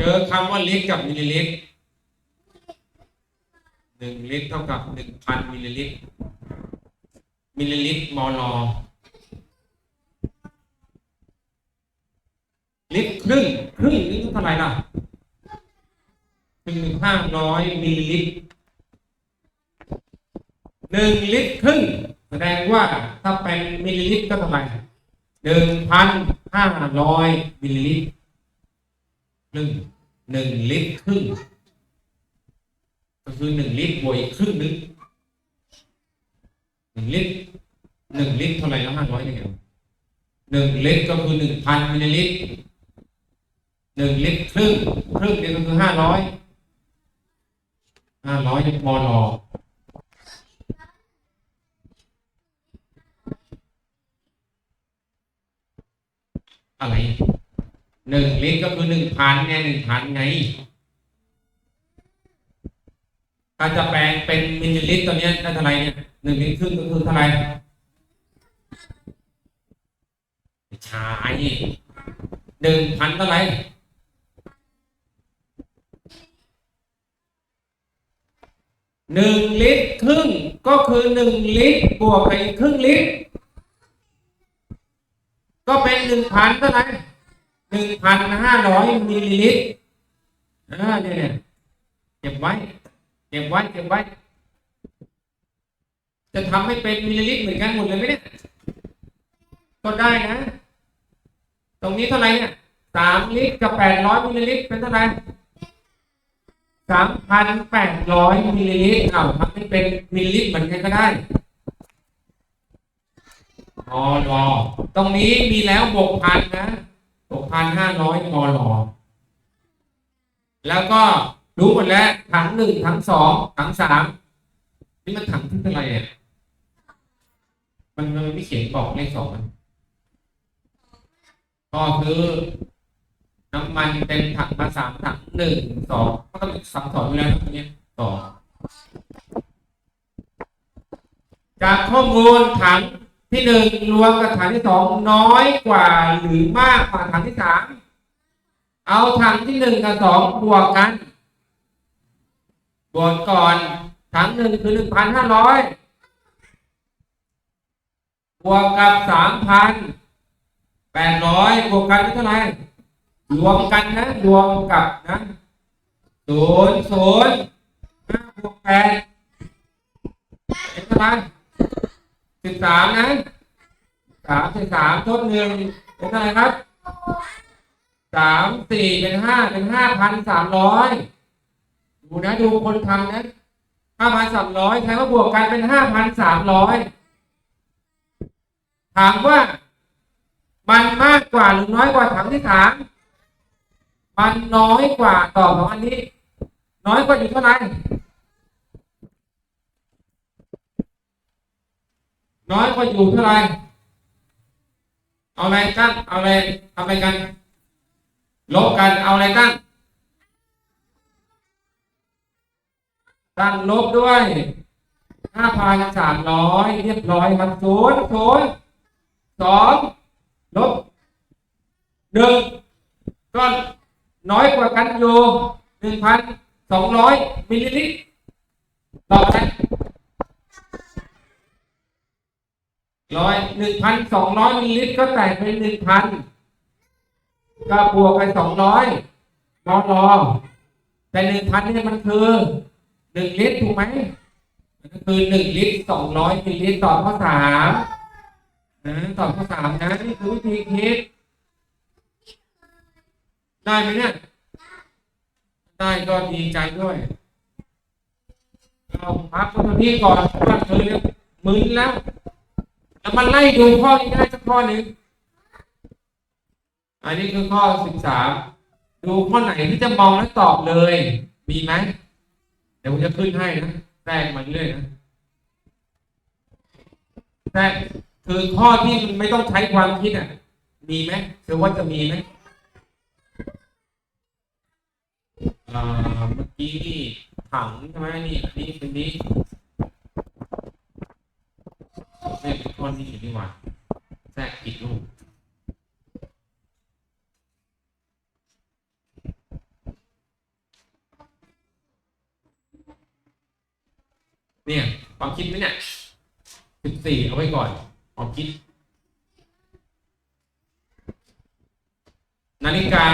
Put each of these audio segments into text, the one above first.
เจอคำว่าลิตรกับมิลลิลิตรหนึ่งลิตรเท่ากับหนึ่งพันมิลลิลิตร มิลลิลิตรมอลลิตรครึ่งครึ่งนี่เท่าไหร่ล่ะหนึ่งหนึ่งห้าร้อยมิลลิลิตรหนึ่งลิตรครึ่งแสดงว่าถ้าเป็นมิลลิลิตรก็เท่าไหร่หนึ่งพันห้าร้อยมิลลิลิตร ครึ่งหนึ่งลิตรครึ่งก็คือหนึ่งลิตรบวกอีกครึ่งนึงหนึ่งลิตรหนึ่งลิตรเท่าไหร่แล้วห้าร้อยเนี่ยหนึ่งลิตรก็คือหนึ่งพันมิลลิลิตรหนึ่งลิตรครึ่งครึ่งเนี่ยก็คือห้าร้อยห้าร้อยมลอะไร หนึ่งลิตรก็คือหนึ่งพันไงหนึ่งพันไง ถ้าจะแปลงเป็นมิลลิลิตรตัวเนี้ยได้เท่าไหร่เนี่ยหนึ่งลิตรครึ่งก็คือเท่าไหร่ไม่ใช่หนึ่งพันเท่าไหร่หนึ่งลิตรครึ่งก็คือหนึ่งลิตรบวกไปอีกครึ่งลิตร ก็เป็นหนึ่งพันเท่าไหร่ หนึ่งพันห้าร้อยมิลลิลิตรเนี่ยเนี่ยเก็บไว้เก็บไว้เก็บไว้ จะทำให้เป็นมิลลิลิตรเหมือนกันหมดเลยไหมเนี่ยก็ได้นะ ตรงนี้เท่าไหร่เนี่ยสามลิตรกับแปดร้อยมิลลิลิตรเป็นเท่าไหร่สามพันแปดร้อยมิลลิลิตรเอาทำให้เป็นมิลลิลิตรเหมือนกันก็ได้อลอตรงนี้มีแล้วบวกพันนะ บวกพันห้าร้อยมลแล้วก็รู้หมดแล้วถังหนึ่งถังสองถังสามนี่มันถังที่เท่าไหร่อะมันมันไม่เขียนบอกเลขสองมันก็คือน้ำมันเต็มถังมาสามถังหนึ่งสองก็ต้องสามสองอยู่แล้วตรงนี้สองจากข้อมูลถัง ที่หนึ่งรวมกับถังที่สองน้อยกว่าหรือมากกว่าถังที่สามเอาถังที่หนึ่งกับสองบวกกันบวกก่อนถังหนึ่งคือหนึ่งพันห้าร้อยบวกกับสามพันแปดร้อยบวกกันเป็นเท่าไหร่รวมกันนะรวมกับนะศูนย์ศูนย์ห้าบวกแปดเป็นเท่าไหร่ สิบสามนะสามสิบสามทดหนึ่งเป็นเท่าไหร่ครับสามสี่เป็นห้าเป็นห้าพันสามร้อยดูนะดูคนทำนะห้าพันสามร้อยใครว่าบวกกันเป็นห้าพันสามร้อยถามว่า มันมากกว่าหรือน้อยกว่าถังที่สามมันน้อยกว่าตอบของอันนี้ น้อยกว่าอยู่เท่าไหร่ น้อยกว่าอยู่เท่าไหร่เอาอะไรตั้งเอาอะไรทำอะไรกัน ลบกันเอาอะไรตั้งตั้งลบด้วยห้าพันสามร้อยเรียบร้อยครับศูนย์ศูนย์สองลบหนึ่งก็น้อยกว่ากันอยู่หนึ่งพันสองร้อยมิลลิลิตรต่อไป ร้อยหนึ่งพันสองร้อยมิลลิลิตรก็แตกเป็นหนึ่งพันก็บวกไปสองร้อยรอรอแต่หนึ่งพันนี่มันคือหนึ่งลิตรถูกไหมมันก็คือหนึ่งลิตรสองร้อยมิลลิลิตรต่อข้อสามนะต่อข้อสามนะนี่คือวิธีคิด ได้ไหมเนี่ย ได้ก็ดีใจด้วยเราพักสมาธิก่อนเพราะว่าเธอเนี่ยมึนแล้ว แล้วมันไล่ดูข้อนี้ได้สักข้อหนึ่งอันนี้คือข้อสิบสามดูข้อไหนที่จะมองแล้วตอบเลย มีไหมเดี๋ยวผมจะขึ้นให้นะแทรกมันเรื่อยนะแทรกคือข้อที่มันไม่ต้องใช้ความคิดอะ มีไหมเชื่อว่าจะมีไหมอ่าเมื่อกี้นี่ถังใช่ไหมนี่อันนี้เป็นนี้ แม่เป็นนที่เห็นดีกว่าแทรกผิดรูปเนี่ยความคิดไหมเนี่ยสิบสี่เอาไว้ก่อนความคิด นาฬิกา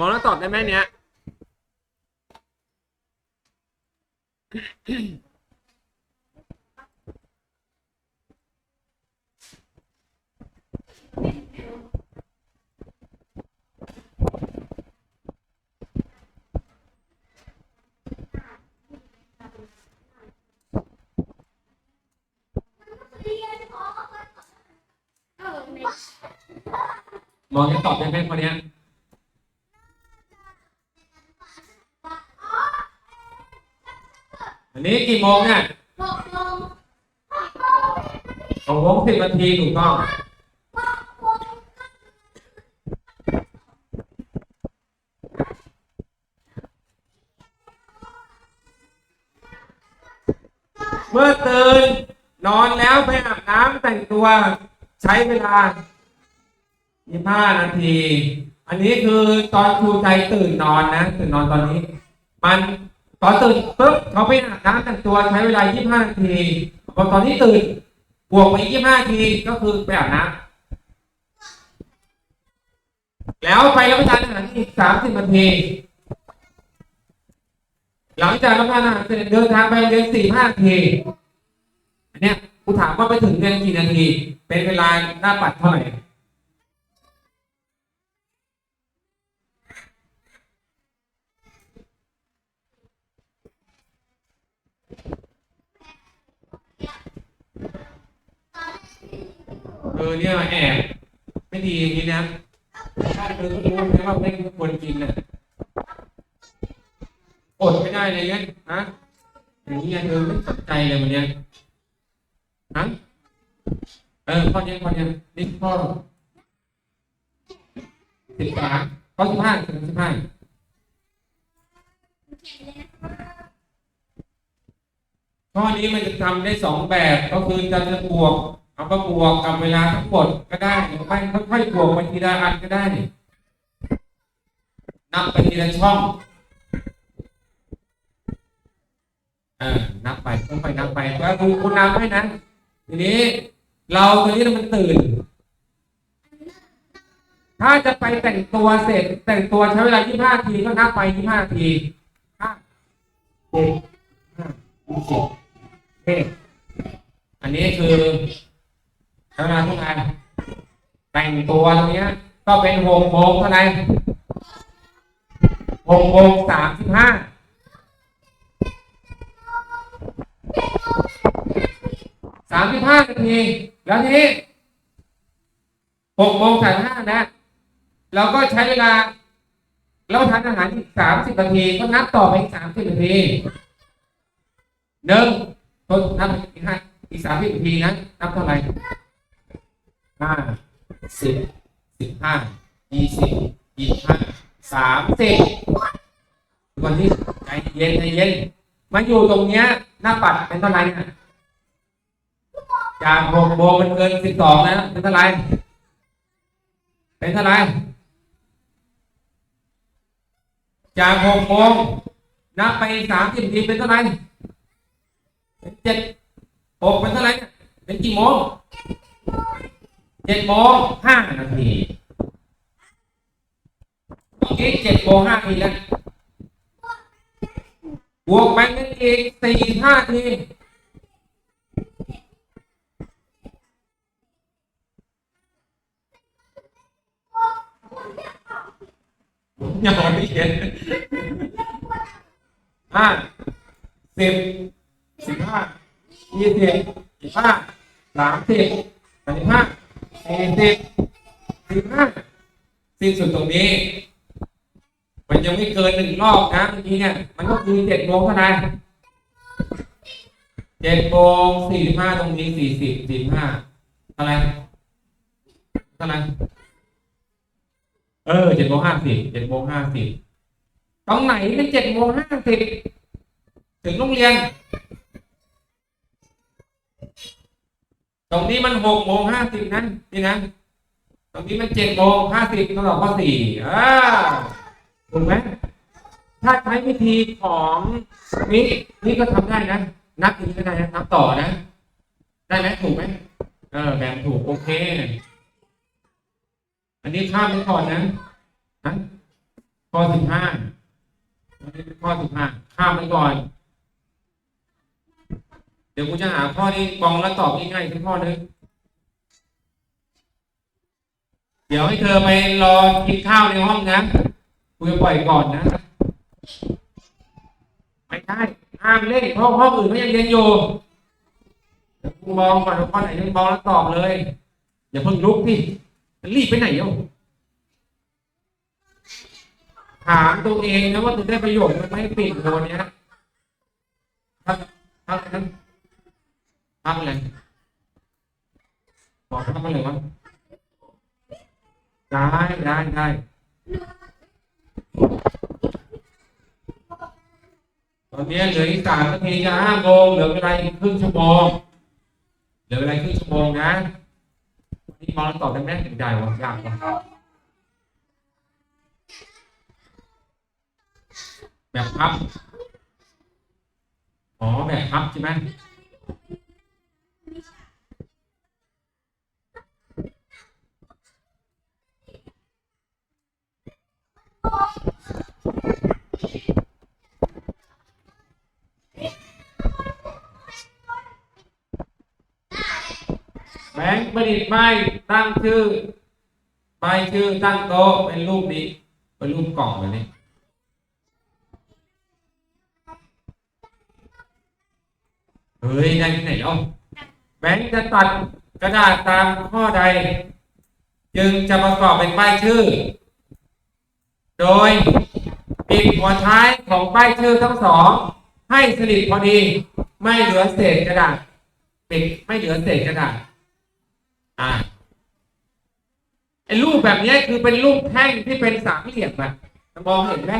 มองแล้วตอบได้ไหมเนี้ยมองแล้วตอบได้ไหมคนเนี้ย นนี้กี่โมงเนี่ยหกโมงสิบนาทีถูกต้องเมื่อตื่นนอนแล้วไปอาบน้ำแต่งตัวใช้เวลา 25 นาที อันนี้คือตอนครูใจตื่นนอนนะ ตื่นนอนตอนนี้ มัน ตอนตื่นปุ๊บเขาไปอาบน้ำแต่งตัวใช้เวลา 25 นาทีพอตอนที่ตื่นบวกไป 25 นาทีก็คือไปอาบน้ำแล้วไปรับประทานอาหารอีก 30 นาที หลังจากรับประทานอาหารเสร็จเดินทางไปเรียน45 นาทีอันเนี้ยกูถามว่าไปถึงเรียนกี่นาที เป็นเวลาหน้าปัดเท่าไหร่ เออเนี่ยแอบไม่ดีอย่างนี้นะถ้าเธอรู้นะว่าไม่ควรกินน่ะอดไม่ได้เลยเนี่ยฮะอย่างนี้เธอไม่สนใจเลยวันเนี้ยฮะเออข้อนี้ข้อนี้นี่ข้อสิบสามข้อสิบห้าสิบสิบห้าข้อนี้มันจะทำได้สองแบบก็คือจะจะบวก เอาก็บวกกับเวลาทั้งหมดก็ได้หรือไม่ค่อยๆบวกไปทีละอันก็ได้นับไปทีละช่องเออนับไปค่อยๆนับไปก็คือคุณนับให้นะทีนี้เราตอนนี้มันตื่น ถ้าจะไปแต่งตัวเสร็จ แต่งตัวใช้เวลา 25นาทีก็นับไป25นาทีห้าหกห้าหกเจ็ดอันนี้คือใช้เวลาเท่าไหร่ แต่งตัวตรงนี้ก็เป็นหกโมงเท่าไหร่หกโมงสามสิบห้าสามสิบห้านาทีแล้วทีนี้หกโมงสามสิบห้านะ เราก็ใช้เวลา เราทานอาหารอีกสามสิบนาทีก็นับต่อไปอีกสามสิบนาทีหนึ่งต้นนับอีกห้าอีกสามสิบนาทีนะนับเท่าไหร่ห้า สิบสิบห้ายี่สิบยี่ห้าสามสิบวันที่ใจเย็นใจเย็นมาอยู่ตรงเนี้ย หน้าปัดเป็นเท่าไหร่นี่ยจากหกโมงมันเกินสิบสองแล้วเป็นเท่าไหร่เป็นเท่าไหร่จากหกโมงนับไปสามสิบทีเป็นเท่าไหร่เป็นเจ็ดหกเป็นเท่าไหร่นะเป็นกี่โมง เจ็ดโมงห้านาทีเมื่อกี้เจ็ดโมงห้านาทีแล้วบวกไปเป็นอีกสี่ห้านาทียังไม่เห็นห้าสิบสิบห้ายี่สิบสิบห้าสามสิบสามสิบห้า สี่สิบสิบห้าสิ้นสุดตรงนี้ มันยังไม่เกินหนึ่งรอบนะเมื่อกี้เนี่ย มันก็คือเจ็ดโมงเท่านั้นเจ็ดโมงสี่สิบห้าตรงนี้สี่สิบสี่ห้าเท่าไรเท่าไรเอเออเจ็ดโมงห้าสิบเจ็ดโมงห้าสิบตรงไหนเป็นเจ็ดโมงห้าสิบถึงโรงเรียน ตรงนี้มันหกโมงห้าสิบนะนี่นะ ตรงนี้มันเจ็ดโมงห้าสิบต้องตอบข้อสี่อ่าถูกไหมถ้าใช้วิธีของนี่นี่ก็ทำได้นะ นับอย่างนี้ก็ได้นะนับต่อนะ ได้ไหมถูกไหมเออแบ่งถูกโอเค อันนี้ข้ามไปก่อนนะนะข้อสิบห้าอันนี้ข้อสิบห้าข้ามไปก่อน ดี๋ยวกูจะหาข้อนี้มองแล้วตอบง่ายๆสักข้อนึงเดี๋ยวให้เธอไปรอกินข้าวในห้องนะกูจะปล่อยก่อนนะ ไม่ใช่ห้ามเล่นพราะห้องอื่นเขายังเรียนอยู่เดี๋ยวกูมองก่อนข้อไหนไม่มองแล้วตอบเลย อย่าเพิ่งลุกพี่รีบไปไหนเอ้าถามตัวเองนะว่าตัวได้ประโยชน์มันไม่ปิดโดนเนี้ยพักพัก นั้นพักอะไรบอกพักอะไรวะได้ได้ได้ตอนนี้เหลืออีกสามนาทีจะห้าโมงเหลือเวลาอีกครึ่งชั่วโมงเหลือเวลาครึ่งชั่วโมงนะนี่มองแล้วตอบได้ไหมถึงได้วะยากวะแบบพับ อ๋อแบบพับใช่ไหม ประดิษฐ์ป้ตั้งชื่อป้ายชื่อตั้งโต๊ะเป็นรูปนี้ เป็นรูปกล่องแบบนี้เฮ้ยได้ที่ไหนเอ้าแบงค์จะตัดกระดาษตามข้อใด จึงจะประกอบเป็นป้ายชื่อ โดยปิดหัวท้ายของป้ายชื่อทั้งสอง ให้สนิทพอดี ไม่เหลือเศษกระดาษปิดไม่เหลือเศษกระดาษ อ่าไอ้รูปแบบเนี้ยคือเป็นรูปแท่งที่เป็นสามเหลี่ยมอะมองเห็นไหม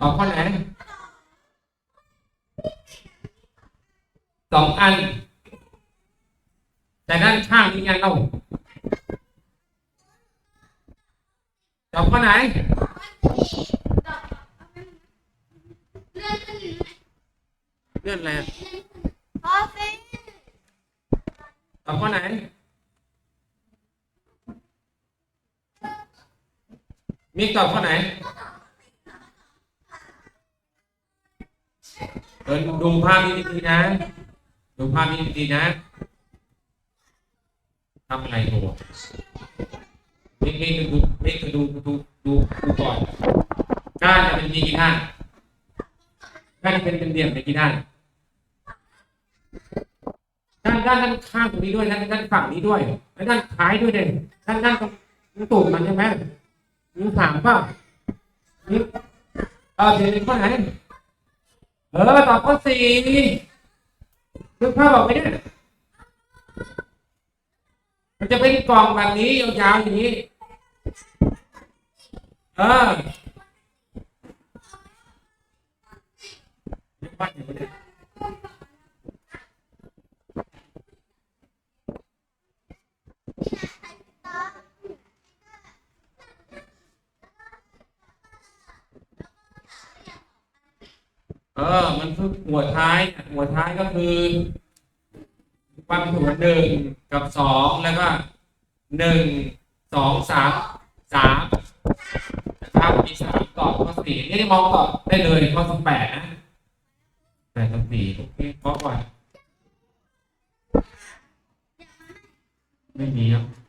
ออกข้อไหนสองอัน แต่ด้านข้างนี้ยังเราตอบข้อไหนเลื่อนขึ้นเลื่อนอะไรอะพ อเฟนตอบข้อไหนมีตอบข้อไหนเออดูภาพนี้ดีๆนะ ดูภาพนี้ดีๆนะทำอะไรตัวนี่นี่ดูนี่คือดูดูดูดูก่อนก้านจะเป็นมีกี่ด้านก้านจะเป็นเป็นเหลี่ยมในกี่ด้าน ด้านด้านด้านข้างตรงนี้ด้วยด้านด้านฝั่งนี้ด้วยแล้วด้านท้ายด้วยเด่นด้านด้านตรงตูดมันใช่ไหมมีถามเปล่านี่เออเดี๋ยวข้อไหนเออตอบข้อสี่นึกภาพออกไหมเนี่ยมันจะเป็นกล่องแบบนี้ยาวๆอย่างนี้เออนึกภาพอยู่เนี่ย เออ มันคือหัวท้าย หัวท้ายก็คือความถูกหนึ่งกับสองแล้วก็หนึ่งสองสามสามนะครับมีสามตอบข้อสี่นี่มองตอบได้เลยข้อสิบแปดนะแปดกับสี่โอเคเพราะก่อน ไม่มีครับ